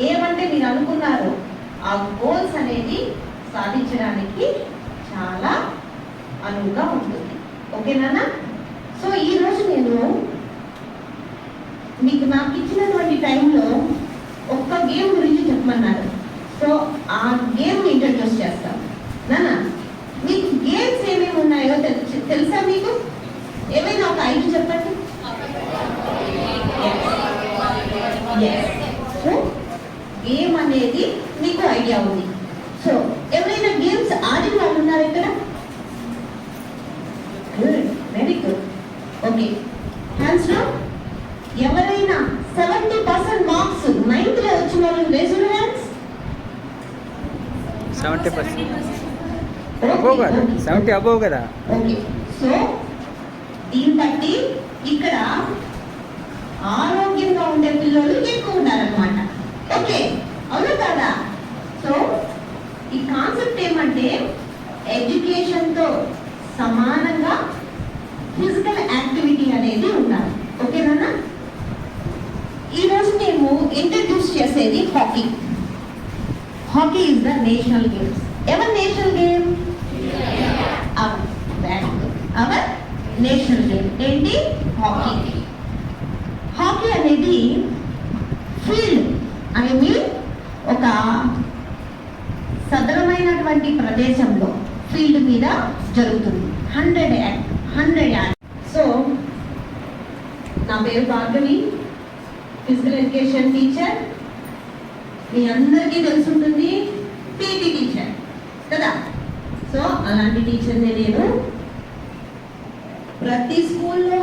ఏమంటే మీరు అనుకున్నారో? ఆ గోల్స్ అనేది సాధించడానికి చాలా అనువుగా ఉంటుంది. ఓకేనా సో ఈరోజు నేను మీకు నాకు ఇచ్చినటువంటి టైంలో ఒక్క గేమ్ గురించి చెప్పమన్నారు సో ఆ గేమ్ ఇంట్రడ్యూస్ చేస్తాం నానా మీకు గేమ్స్ ఏమేమి ఉన్నాయో తెలు- తెలుసా మీకు? ఏమైనా ఒక ఐదు చెప్పండి. సో గేమ్ అనేది మీకు ఐడియా ఉంది. సో ఎవరైనా గేమ్స్ ఆడిన వాళ్ళు ఉన్నారు ఇక్కడ? గుడ్ వెరీ గుడ్ ఓకే హ్యాండ్స్లో ఎవరైనా సెవెంటీ పర్సెంట్ మార్క్స్ నైన్త్లో వచ్చిన వాళ్ళు raise your hands seventy percent above కదా? సెవెంటీ అబోవ్ కదా? ఓకే సో దీన్ని బట్టి ఇక్కడ ఆరోగ్యంగా ఉండే పిల్లలు ఎక్కువ ఉన్నారనమాట ఓకే ఈ కాన్సెప్ట్ ఏమంటే ఎడ్యుకేషన్తో సమానంగా ఫిజికల్ యాక్టివిటీ అనేది ఉండాలి. ఓకేనా ఈరోజు మేము ఇంట్రడ్యూస్ చేసేది hockey hockey is the national games ever national game our our national game ఏంటి? హాకీ హాకీ అనేది ఫీల్డ్ ఐ మీన్ ఒక సదరమైనటువంటి ప్రదేశంలో ఫీల్డ్ మీద జరుగుతుంది. Hundred yard hundred yard. So నా పేరు భార్గవి ఫిజికల్ ఎడ్యుకేషన్ టీచర్. మీ అందరికీ తెలుసుంటుంది పీటీ టీచర్ కదా? సో అలాంటి టీచర్నే నేను ప్రతి స్కూల్లో